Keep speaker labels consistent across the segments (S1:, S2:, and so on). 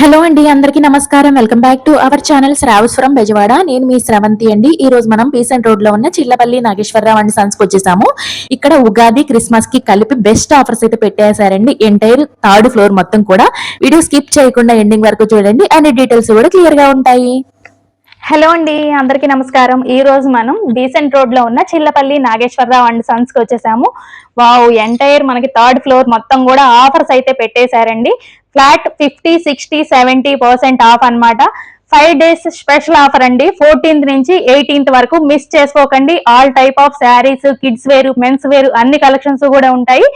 S1: Hello అండి అందరికీ నమస్కారం. Welcome back to our channel Sravas from Bezawada. నేను మీ శ్రవంతి అండి. ఈ రోజు మనం పీసెంట్ రోడ్లో ఉన్న చిల్లపల్లి నాగేశ్వరరావు అండ్ సన్స్ వచ్చేసాము. ఇక్కడ ఉగాది క్రిస్మస్కి కలిపి బెస్ట్ ఆఫర్స్ అయితే పెట్టేశారండి. ఎంటైర్ థర్డ్ ఫ్లోర్ మొత్తం కూడా. వీడియో స్కిప్ చేయకుండా ఎండింగ్ వరకు చూడండి. అండ్ డీటెయిల్స్ కూడా క్లియర్గా ఉంటాయి.
S2: హలో అండి అందరికీ నమస్కారం. ఈ రోజు మనం డీసెంట్ రోడ్లో ఉన్న చిల్లపల్లి నాగేశ్వరరావు అండ్ సన్స్కి వచ్చేసాము. వావ్ ఎంటైర్ మనకి థర్డ్ ఫ్లోర్ మొత్తం కూడా ఆఫర్స్ అయితే పెట్టేశారండి. Flat fifty sixty seventy percent off అన్నమాట. ఫైవ్ డేస్ స్పెషల్ ఆఫర్ అండి. ఫోర్టీన్త్ నుంచి ఎయిటీన్త్ వరకు మిస్ చేసుకోకండి. All type of saris kids వేరు మెన్స్ వేరు అన్ని కలెక్షన్స్ కూడా ఉంటాయి.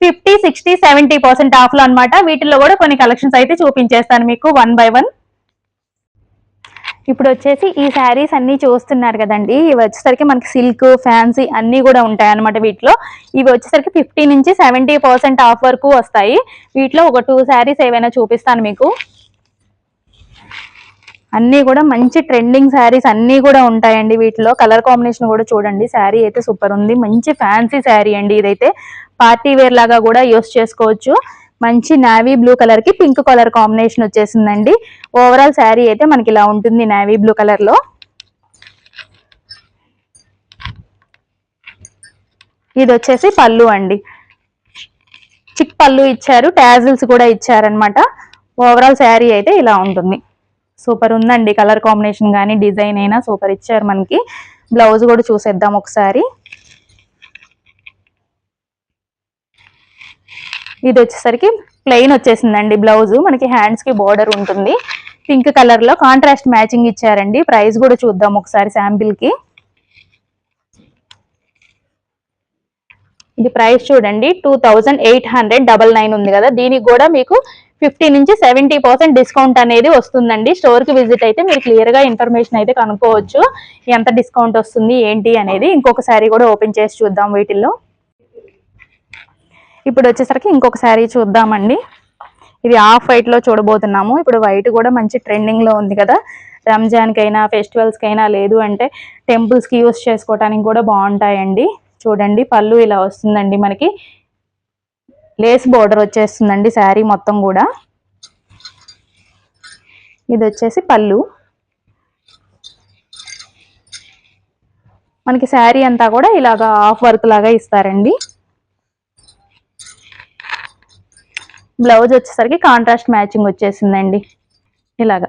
S2: ఫిఫ్టీ సిక్స్టీ సెవెంటీ పర్సెంట్ ఆఫ్లో అనమాట వీటిల్లో కూడా కొన్ని కలెక్షన్స్ అయితే చూపించేస్తాను మీకు వన్ బై వన్. ఇప్పుడు వచ్చేసి ఈ శారీస్ అన్ని చూస్తున్నారు కదండి. ఇవి వచ్చేసరికి మనకి సిల్క్ ఫ్యాన్సీ అన్ని కూడా ఉంటాయి అన్నమాట వీటిలో. ఇవి వచ్చేసరికి ఫిఫ్టీ నుంచి సెవెంటీ పర్సెంట్ ఆఫ్ వరకు వస్తాయి. వీటిలో ఒక టూ శారీస్ ఏవైనా చూపిస్తాను మీకు. అన్నీ కూడా మంచి ట్రెండింగ్ శారీస్ అన్నీ కూడా ఉంటాయండి వీటిలో. కలర్ కాంబినేషన్ కూడా చూడండి. శారీ అయితే సూపర్ ఉంది. మంచి ఫ్యాన్సీ శారీ అండి ఇదైతే. పార్టీ వేర్ లాగా కూడా యూస్ చేసుకోవచ్చు. మంచి నావీ బ్లూ కలర్కి పింక్ కలర్ కాంబినేషన్ వచ్చేసిందండి. ఓవరాల్ శారీ అయితే మనకి ఇలా ఉంటుంది నావీ బ్లూ కలర్లో. ఇది వచ్చేసి పళ్ళు అండి. చిక్ పళ్ళు ఇచ్చారు టాజిల్స్ కూడా ఇచ్చారనమాట ఓవరాల్ శారీ అయితే ఇలా ఉంటుంది. సూపర్ ఉందండి కలర్ కాంబినేషన్ కానీ డిజైన్ అయినా సూపర్ ఇచ్చారు మనకి. బ్లౌజ్ కూడా చూసేద్దాం ఒకసారి. ఇది వచ్చేసరికి ప్లెయిన్ వచ్చేసిందండి బ్లౌజ్ మనకి హ్యాండ్స్కి బోర్డర్ ఉంటుంది. పింక్ కలర్లో కాంట్రాస్ట్ మ్యాచింగ్ ఇచ్చారండి. ప్రైస్ కూడా చూద్దాం ఒకసారి శాంపిల్కి. ఇది ప్రైస్ చూడండి. Two thousand eight hundred double nine ఉంది కదా. దీనికి కూడా మీకు ఫిఫ్టీ నుంచి సెవెంటీ పర్సెంట్ డిస్కౌంట్ అనేది వస్తుందండి. స్టోర్కి విజిట్ అయితే మీరు క్లియర్గా ఇన్ఫర్మేషన్ అయితే కనుక్కోవచ్చు. ఎంత డిస్కౌంట్ వస్తుంది ఏంటి అనేది ఇంకొకసారి కూడా ఓపెన్ చేసి చూద్దాం వీటిల్లో. ఇప్పుడు వచ్చేసరికి ఇంకొక శారీ చూద్దామండి. ఇది ఆఫ్ వైట్లో చూడబోతున్నాము. ఇప్పుడు వైట్ కూడా మంచి ట్రెండింగ్లో ఉంది కదా. రంజాన్ కైనా ఫెస్టివల్స్ కైనా లేదు అంటే టెంపుల్స్కి యూస్ చేసుకోవడానికి కూడా బాగుంటాయండి. చూడండి పళ్ళు ఇలా వస్తుందండి మనకి. లేస్ బోర్డర్ వచ్చేస్తుందండి శారీ మొత్తం కూడా. ఇది వచ్చేసి పళ్ళు. మనకి శారీ అంతా కూడా ఇలాగా ఆఫ్ వర్క్ లాగా ఇస్తారండి. బ్లౌజ్ వచ్చేసరికి కాంట్రాస్ట్ మ్యాచింగ్ వచ్చేసిందండి. ఇలాగా.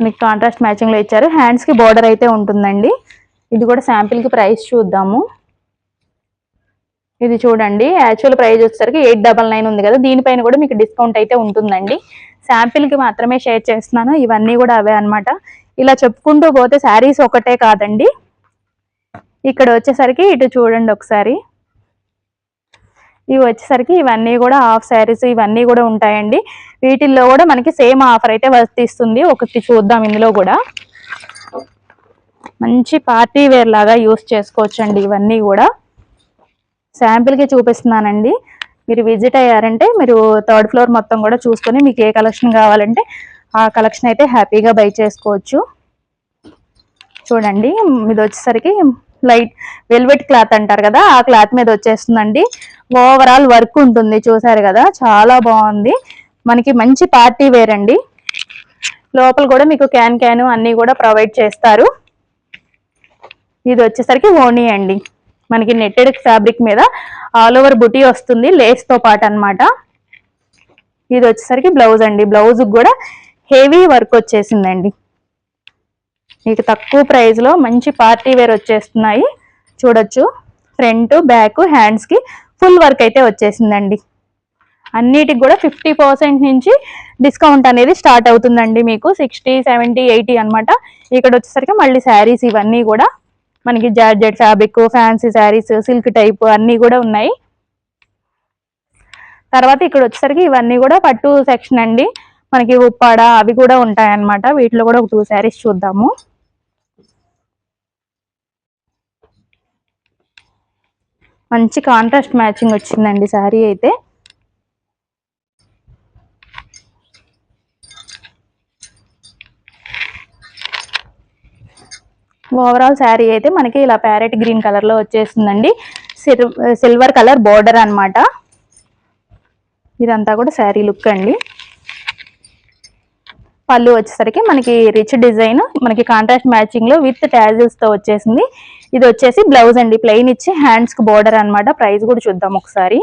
S2: మీకు కాంట్రాస్ట్ మ్యాచింగ్లో ఇచ్చారు. హ్యాండ్స్కి బార్డర్ అయితే ఉంటుందండి. ఇది కూడా శాంపిల్కి ప్రైస్ చూద్దాము. ఇది చూడండి. యాక్చువల్ ప్రైస్ వచ్చేసరికి ఎయిట్ డబల్ నైన్ ఉంది కదా. దీనిపైన కూడా మీకు డిస్కౌంట్ అయితే ఉంటుందండి. శాంపిల్కి మాత్రమే షేర్ చేస్తున్నాను. ఇవన్నీ కూడా అవే అనమాట ఇలా చెప్పుకుంటూ పోతే శారీస్ ఒకటే కాదండి. ఇక్కడ వచ్చేసరికి ఇటు చూడండి ఒకసారి. ఇవి వచ్చేసరికి ఇవన్నీ కూడా హాఫ్ శారీస్ ఇవన్నీ కూడా ఉంటాయండి. వీటిల్లో కూడా మనకి సేమ్ ఆఫర్ అయితే వర్తిస్తుంది. ఒకటి చూద్దాం ఇందులో కూడా. మంచి పార్టీ వేర్ లాగా యూస్ చేసుకోవచ్చు అండి ఇవన్నీ కూడా. శాంపిల్కి చూపిస్తున్నానండి. మీరు విజిట్ అయ్యారంటే మీరు థర్డ్ ఫ్లోర్ మొత్తం కూడా చూసుకొని మీకు ఏ కలెక్షన్ కావాలంటే ఆ కలెక్షన్ అయితే హ్యాపీగా బై చేసుకోవచ్చు. చూడండి ఇది వచ్చేసరికి లైట్ వెల్వెట్ క్లాత్ అంటారు కదా ఆ క్లాత్ మీద వచ్చేస్తుందండి. ఓవరాల్ వర్క్ ఉంటుంది చూసారు కదా చాలా బాగుంది. మనకి మంచి పార్టీ వేర్ అండి. లోపల కూడా మీకు క్యాన్ క్యాన్ అన్ని కూడా ప్రొవైడ్ చేస్తారు. ఇది వచ్చేసరికి ఓనీ అండి. మనకి నెట్టెడ్ ఫ్యాబ్రిక్ మీద ఆల్ ఓవర్ బుటీ వస్తుంది లేస్తో పాటు అనమాట ఇది వచ్చేసరికి బ్లౌజ్ అండి. బ్లౌజ్ కూడా హెవీ వర్క్ వచ్చేసిందండి. మీకు తక్కువ ప్రైజ్లో మంచి పార్టీ వేర్ వచ్చేస్తున్నాయి. చూడొచ్చు. ఫ్రంట్ బ్యాక్ హ్యాండ్స్కి ఫుల్ వర్క్ అయితే వచ్చేసిందండి. అన్నిటికి కూడా ఫిఫ్టీ పర్సెంట్ నుంచి డిస్కౌంట్ అనేది స్టార్ట్ అవుతుందండి మీకు. సిక్స్టీ సెవెంటీ ఎయిటీ అన్నమాట. ఇక్కడ వచ్చేసరికి మళ్ళీ శారీస్ ఇవన్నీ కూడా మనకి georgette fabric fancy saris silk type అన్నీ కూడా ఉన్నాయి. తర్వాత ఇక్కడ వచ్చేసరికి ఇవన్నీ కూడా పట్టు సెక్షన్ అండి. మనకి ఉప్పాడ అవి కూడా ఉంటాయన్నమాట. వీటిలో కూడా ఒక టూ శారీస్ చూద్దాము. మంచి కాంట్రాస్ట్ మ్యాచింగ్ వచ్చిందండి శారీ అయితే. ఓవరాల్ శారీ అయితే మనకి ఇలా ప్యారెట్ గ్రీన్ కలర్లో వచ్చేస్తుందండి. వచ్చేసిందండి సిల్వర్ కలర్ బోర్డర్ అన్నమాట. ఇదంతా కూడా శారీ లుక్ అండి. పళ్ళు వచ్చేసరికి మనకి రిచ్ డిజైన్ మనకి కాంట్రాస్ట్ మ్యాచింగ్లో విత్ ట్యాజిల్స్తో వచ్చేసింది. ఇది వచ్చేసి బ్లౌజ్ అండి. ప్లెయిన్ ఇచ్చి హ్యాండ్స్కి బోర్డర్ అనమాట ప్రైస్ కూడా చూద్దాం ఒకసారి.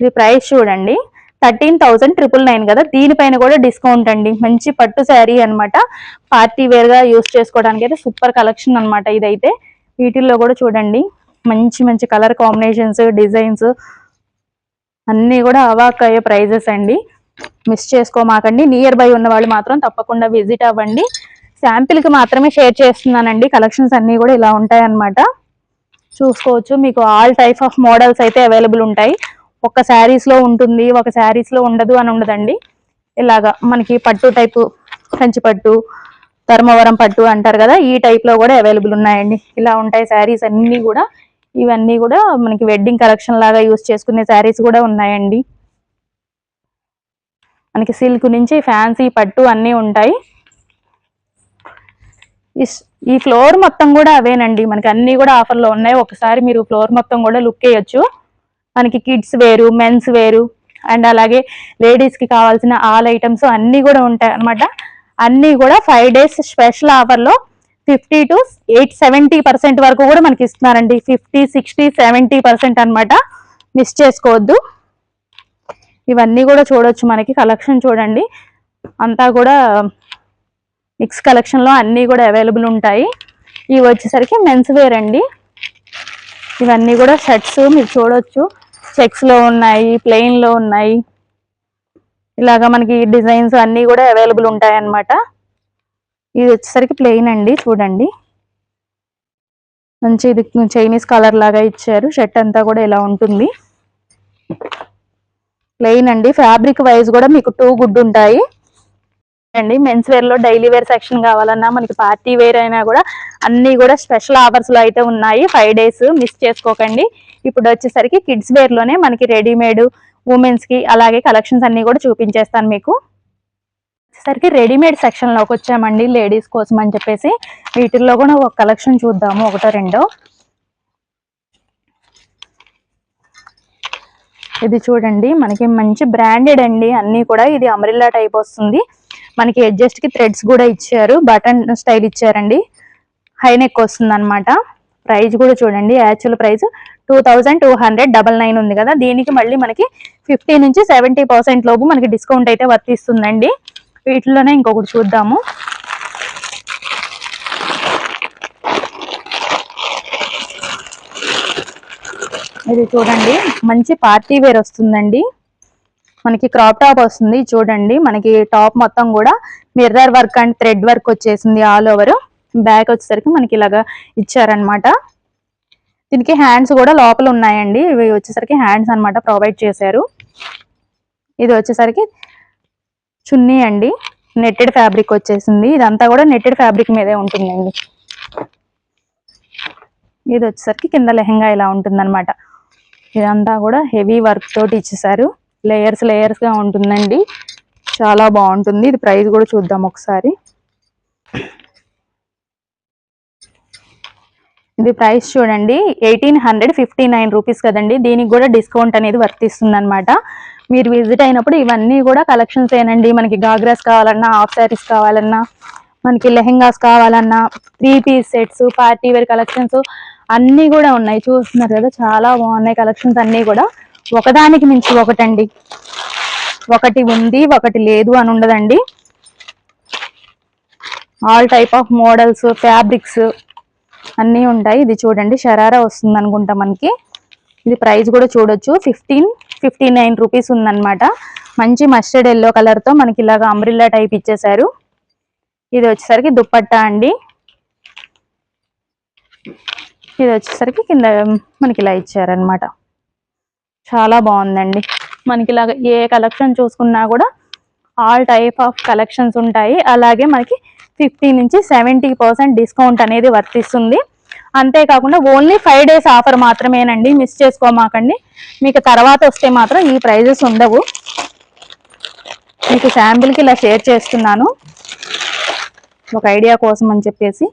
S2: ఇది ప్రైస్ చూడండి. థర్టీన్ థౌసండ్ ట్రిపుల్ నైన్ కదా. దీనిపైన కూడా డిస్కౌంట్ అండి. మంచి పట్టు శారీ అన్నమాట. పార్టీ వేర్గా యూస్ చేసుకోవడానికి అయితే సూపర్ కలెక్షన్ అన్నమాట ఇదైతే. వీటిల్లో కూడా చూడండి. మంచి మంచి కలర్ కాంబినేషన్స్ డిజైన్స్ అన్నీ కూడా అవాక్ అయ్యే ప్రైజెస్ అండి. మిస్ చేసుకోమాకండి. నియర్ బై ఉన్న వాళ్ళు మాత్రం తప్పకుండా విజిట్ అవ్వండి. శాంపిల్కి మాత్రమే షేర్ చేస్తున్నానండి. కలెక్షన్స్ అన్నీ కూడా ఇలా ఉంటాయన్నమాట. చూసుకోవచ్చు. మీకు ఆల్ టైప్ ఆఫ్ మోడల్స్ అయితే అవైలబుల్ ఉంటాయి. ఒక శారీస్లో ఉంటుంది ఒక శారీస్లో ఉండదు అని ఉండదండి. ఇలాగా మనకి పట్టు టైపు కంచి పట్టు ధర్మవరం పట్టు అంటారు కదా ఈ టైప్లో కూడా అవైలబుల్ ఉన్నాయండి. ఇలా ఉంటాయి శారీస్ అన్ని కూడా. ఇవన్నీ కూడా మనకి వెడ్డింగ్ కలెక్షన్ లాగా యూస్ చేసుకునే శారీస్ కూడా ఉన్నాయండి. మనకి సిల్క్ నుంచి ఫ్యాన్సీ పట్టు అన్నీ ఉంటాయి. ఈ ఈ ఫ్లోర్ మొత్తం కూడా అవేనండి. మనకి అన్నీ కూడా ఆఫర్లో ఉన్నాయి. ఒకసారి మీరు ఫ్లోర్ మొత్తం కూడా లుక్ వేయచ్చు మనకి కిడ్స్ వేరు మెన్స్ వేరు అండ్ అలాగే లేడీస్కి కావాల్సిన ఆల్ ఐటమ్స్ అన్నీ కూడా ఉంటాయి అన్నమాట. అన్నీ కూడా ఫైవ్ డేస్ స్పెషల్ ఆఫర్లో fifty to eight seventy percent వరకు కూడా మనకి ఇస్తున్నారండి. ఫిఫ్టీ సిక్స్టీ సెవెంటీ పర్సెంట్ అనమాట మిస్ చేసుకోవద్దు. ఇవన్నీ కూడా చూడొచ్చు మనకి కలెక్షన్ చూడండి. అంతా కూడా మిక్స్ కలెక్షన్లో అన్నీ కూడా అవైలబుల్ ఉంటాయి. ఇవి వచ్చేసరికి మెన్స్ వేర్ అండి. ఇవన్నీ కూడా షర్ట్స్ మీరు చూడొచ్చు. చెక్స్లో ఉన్నాయి ప్లెయిన్లో ఉన్నాయి. ఇలాగా మనకి డిజైన్స్ అన్నీ కూడా అవైలబుల్ ఉంటాయి అన్నమాట ఇది వచ్చేసరికి ప్లెయిన్ అండి చూడండి. మంచి ఇది చైనీస్ కలర్ లాగా ఇచ్చారు. షర్ట్ అంతా కూడా ఇలా ఉంటుంది. ప్లెయిన్ అండి. ఫ్యాబ్రిక్ వైజ్ కూడా మీకు టూ గుడ్ ఉంటాయి. అండి మెన్స్ వేర్లో డైలీ వేర్ సెక్షన్ కావాలన్నా మనకి పార్టీ వేర్ అయినా కూడా అన్ని కూడా స్పెషల్ ఆఫర్స్లో అయితే ఉన్నాయి. ఫైవ్ డేస్ మిస్ చేసుకోకండి. ఇప్పుడు వచ్చేసరికి కిడ్స్ వేర్లోనే మనకి రెడీమేడ్ ఉమెన్స్కి అలాగే కలెక్షన్స్ అన్ని కూడా చూపించేస్తాను మీకు. వచ్చేసరికి రెడీమేడ్ సెక్షన్లోకి వచ్చామండి లేడీస్ కోసం అని చెప్పేసి. వీటిల్లో కూడా ఒక కలెక్షన్ చూద్దాము ఒకటో రెండో. ఇది చూడండి మనకి మంచి బ్రాండెడ్ అండి. అన్ని కూడా ఇది అమరిల్లా టైప్ వస్తుంది. మనకి అడ్జస్ట్కి థ్రెడ్స్ కూడా ఇచ్చారు. బటన్ స్టైల్ ఇచ్చారండి. హై నెక్ వస్తుంది అనమాట ప్రైస్ కూడా చూడండి actual price two thousand two hundred double nine ఉంది కదా. దీనికి మళ్ళీ మనకి ఫిఫ్టీ నుంచి సెవెంటీ పర్సెంట్ లోపు మనకి డిస్కౌంట్ అయితే వర్తిస్తుందండి. వీటిలోనే ఇంకొకటి చూద్దాము. ఇది చూడండి. మంచి పార్టీ వేర్ వస్తుందండి. మనకి క్రాప్ టాప్ వస్తుంది చూడండి. మనకి టాప్ మొత్తం కూడా mirror work and thread work వచ్చేసింది ఆల్ ఓవర్. బ్యాక్ వచ్చేసరికి మనకి ఇలాగా ఇచ్చారనమాట దీనికి హ్యాండ్స్ కూడా లోపల ఉన్నాయండి. ఇవి వచ్చేసరికి హ్యాండ్స్ అన్నమాట ప్రొవైడ్ చేశారు. ఇది వచ్చేసరికి చున్నీ అండి. నెట్టెడ్ ఫ్యాబ్రిక్ వచ్చేసింది. ఇదంతా కూడా నెట్టెడ్ ఫ్యాబ్రిక్ మీదే ఉంటుందండి. ఇది వచ్చేసరికి కింద లెహెంగా ఇలా ఉంటుందన్నమాట. ఇదంతా కూడా హెవీ వర్క్ తోటి ఇచ్చేసారు. లేయర్స్ లేయర్స్గా ఉంటుందండి. చాలా బాగుంటుంది. ఇది ప్రైస్ కూడా చూద్దాం ఒకసారి. ఇది ప్రైస్ చూడండి. Eighteen hundred fifty nine rupees కదండి. దీనికి కూడా డిస్కౌంట్ అనేది వర్తిస్తుంది అనమాట మీరు విజిట్ అయినప్పుడు ఇవన్నీ కూడా కలెక్షన్స్ ఏనండి. మనకి గాగ్రాస్ కావాలన్నా హాఫ్ శారీస్ కావాలన్నా మనకి లెహెంగాస్ కావాలన్నా three piece sets party wear collections అన్నీ కూడా ఉన్నాయి. చూస్తున్నారు కదా చాలా బాగున్నాయి కలెక్షన్స్ అన్నీ కూడా. ఒకదానికి మించి ఒకటండి. ఒకటి ఉంది ఒకటి లేదు అని ఉండదండి. All type of models fabrics అన్నీ ఉంటాయి. ఇది చూడండి షరారా వస్తుంది అనుకుంటా మనకి. ఇది ప్రైస్ కూడా చూడొచ్చు. ఫిఫ్టీన్ ఫిఫ్టీ నైన్ రూపీస్ ఉందన్నమాట. మంచి మస్టర్డ్ ఎల్లో కలర్తో మనకి ఇలాగా అంబ్రిల్లా టైప్ ఇచ్చేసారు ఇది వచ్చేసరికి దుప్పట్టా అండి. ఇది వచ్చేసరికి కింద మనకి ఇలా ఇచ్చారనమాట చాలా బాగుందండి. మనకి ఇలాగ ఏ కలెక్షన్ చూసుకున్నా కూడా ఆల్ టైప్ ఆఫ్ కలెక్షన్స్ ఉంటాయి. అలాగే మనకి ఫిఫ్టీ నుంచి సెవెంటీ పర్సెంట్ డిస్కౌంట్ అనేది వర్తిస్తుంది. అంతేకాకుండా ఓన్లీ ఫైవ్ డేస్ ఆఫర్ మాత్రమేనండి. మిస్ చేసుకోమాకండి. మీకు తర్వాత వస్తే మాత్రం ఈ ప్రైజెస్ ఉండవు. మీకు శాంపిల్కి ఇలా షేర్ చేస్తున్నాను. ఒక ఐడియా కోసం అని చెప్పేసి.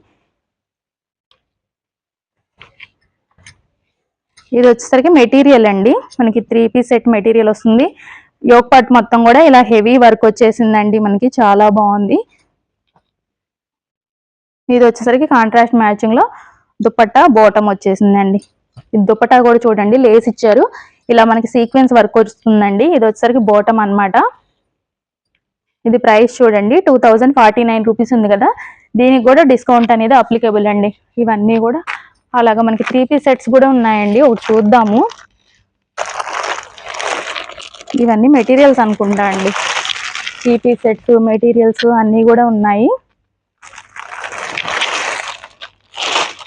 S2: ఇది వచ్చేసరికి మెటీరియల్ అండి. మనకి త్రీ పీస్ సెట్ మెటీరియల్ వస్తుంది. యోగ్ పార్ట్ మొత్తం కూడా ఇలా హెవీ వర్క్ వచ్చేసిందండి మనకి. చాలా బాగుంది. ఇది వచ్చేసరికి కాంట్రాస్ట్ మ్యాచింగ్లో దుపట్టా బోటం వచ్చేసిందండి. ఇది దుపట్టా కూడా చూడండి లేస్ ఇచ్చారు. ఇలా మనకి సీక్వెన్స్ వర్క్ వస్తుందండి. ఇది వచ్చేసరికి బోటం అన్నమాట. ఇది ప్రైస్ చూడండి two thousand forty nine rupees ఉంది కదా. దీనికి కూడా డిస్కౌంట్ అనేది అప్లికబుల్ అండి. ఇవన్నీ కూడా అలాగా మనకి త్రీ పీస్ సెట్స్ కూడా ఉన్నాయండి. ఒకటి చూద్దాము. ఇవన్నీ మెటీరియల్స్ అనుకుంటా అండి. త్రీ పీస్ సెట్స్ మెటీరియల్స్ అన్నీ కూడా ఉన్నాయి.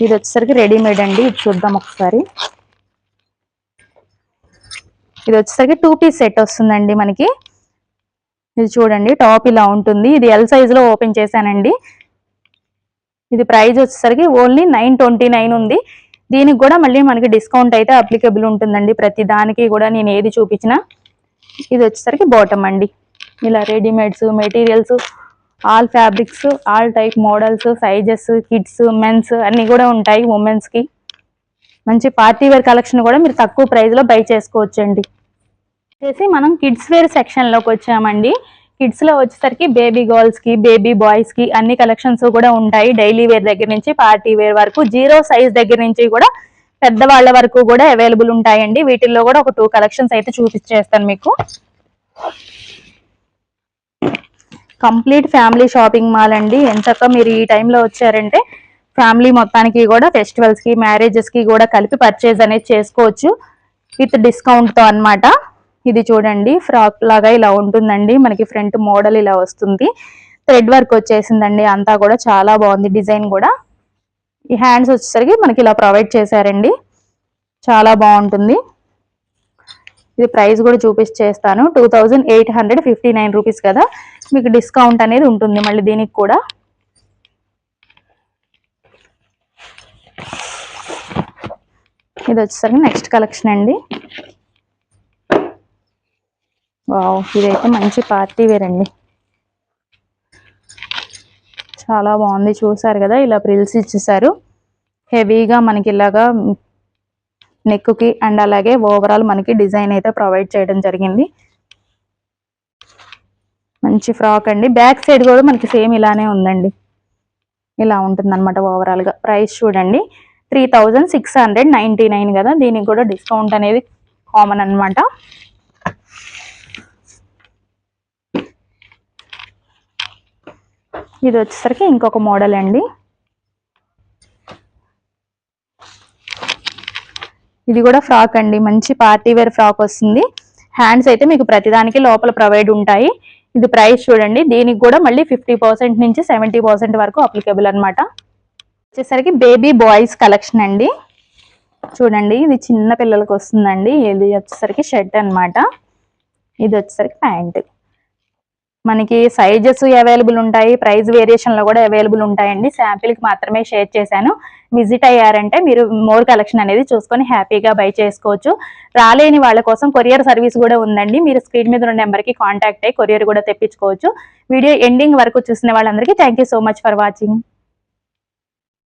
S2: ఇది వచ్చేసరికి రెడీమేడ్ అండి. ఇది చూద్దాం ఒకసారి. ఇది వచ్చేసరికి టూ పీస్ సెట్ వస్తుందండి మనకి. ఇది చూడండి టాప్ ఇలా ఉంటుంది. ఇది ఎల్ సైజ్లో ఓపెన్ చేశానండి. ఇది ప్రైజ్ వచ్చేసరికి ఓన్లీ నైన్ ట్వంటీ నైన్ ఉంది. దీనికి కూడా మళ్ళీ మనకి డిస్కౌంట్ అయితే అప్లికబుల్ ఉంటుందండి. ప్రతి దానికి కూడా నేను ఏది చూపించినా ఇది వచ్చేసరికి బాటమ్ అండి. ఇలా readymades materials all fabrics all type models sizes kids mens అన్నీ కూడా ఉంటాయి ఉమెన్స్కి మంచి పార్టీ వేర్ కలెక్షన్ కూడా మీరు తక్కువ ప్రైజ్లో బై చేసుకోవచ్చండి. వచ్చేసి మనం కిడ్స్ వేర్ సెక్షన్లోకి వచ్చామండి. కిడ్స్లో వచ్చేసరికి బేబీ గర్ల్స్కి బేబీ బాయ్స్కి అన్ని కలెక్షన్స్ కూడా ఉంటాయి. డైలీ వేర్ దగ్గర నుంచి పార్టీ వేర్ వరకు జీరో సైజ్ దగ్గర నుంచి కూడా పెద్దవాళ్ళ వరకు కూడా అవైలబుల్ ఉంటాయండి. వీటిల్లో కూడా ఒక టూ కలెక్షన్స్ అయితే చూపించేస్తాను మీకు. కంప్లీట్ ఫ్యామిలీ షాపింగ్ మాల్ అండి. ఎంతక మీరు ఈ టైంలో వచ్చారంటే ఫ్యామిలీ మొత్తానికి కూడా ఫెస్టివల్స్కి మ్యారేజెస్కి కూడా కలిపి పర్చేజ్ అనేది చేసుకోవచ్చు. విత్ డిస్కౌంట్ అనమాట అన్నమాట. ఇది చూడండి ఫ్రాక్ లాగా ఇలా ఉంటుందండి. మనకి ఫ్రంట్ మోడల్ ఇలా వస్తుంది. థ్రెడ్ వర్క్ వచ్చేసిందండి. అంతా కూడా చాలా బాగుంది డిజైన్ కూడా. ఈ హ్యాండ్స్ వచ్చేసరికి మనకి ఇలా ప్రొవైడ్ చేశారండి. చాలా బాగుంటుంది. ఇది ప్రైస్ కూడా చూపించేస్తాను two thousand eight hundred fifty nine rupees కదా. మీకు డిస్కౌంట్ అనేది ఉంటుంది మళ్ళీ దీనికి కూడా. ఇది వచ్చేసరికి నెక్స్ట్ కలెక్షన్ అండి. వావ్ ఇదైతే మంచి పార్టీ వేర్ అండి. చాలా బాగుంది చూసారు కదా ఇలా ప్రిల్స్ ఇచ్చేసారు. హెవీగా మనకి ఇలాగా నెక్కి అండ్ అలాగే ఓవరాల్ మనకి డిజైన్ అయితే ప్రొవైడ్ చేయడం జరిగింది. మంచి ఫ్రాక్ అండి. బ్యాక్ సైడ్ కూడా మనకి సేమ్ ఇలానే ఉందండి. ఇలా ఉంటుంది అనమాట ఓవరాల్గా. ప్రైస్ చూడండి. Three six hundred ninety nine కదా దీనికి కూడా డిస్కౌంట్ అనేది కామన్ అన్నమాట. ఇది వచ్చేసరికి ఇంకొక మోడల్ అండి. ఇది కూడా ఫ్రాక్ అండి. మంచి పార్టీ వేర్ ఫ్రాక్ వస్తుంది. హ్యాండ్స్ అయితే మీకు ప్రతిదానికి లోపల ప్రొవైడ్ ఉంటాయి. ఇది ప్రైస్ చూడండి. దీనికి కూడా మళ్ళీ ఫిఫ్టీ పర్సెంట్ నుంచి సెవెంటీ పర్సెంట్ వరకు అప్లికబుల్ అనమాట వచ్చేసరికి బేబీ బాయ్స్ కలెక్షన్ అండి. చూడండి. ఇది చిన్న పిల్లలకి వస్తుందండి. ఇది వచ్చేసరికి షర్ట్ అన్నమాట. ఇది వచ్చేసరికి ప్యాంట్. మనకి సైజెస్ అవైలబుల్ ఉంటాయి ప్రైస్ వేరియేషన్లో కూడా అవైలబుల్ ఉంటాయండి. శాంపిల్కి మాత్రమే షేర్ చేశాను. విజిట్ అయ్యారంటే మీరు మోర్ కలెక్షన్ అనేది చూసుకొని హ్యాపీగా బై చేసుకోవచ్చు. రాలేని వాళ్ళ కోసం కొరియర్ సర్వీస్ కూడా ఉందండి. మీరు స్క్రీన్ మీద ఉన్న నెంబర్కి కాంటాక్ట్ అయ్యి కొరియర్ కూడా తెప్పించుకోవచ్చు. వీడియో ఎండింగ్ వరకు చూసిన వాళ్ళందరికీ thank so much for watching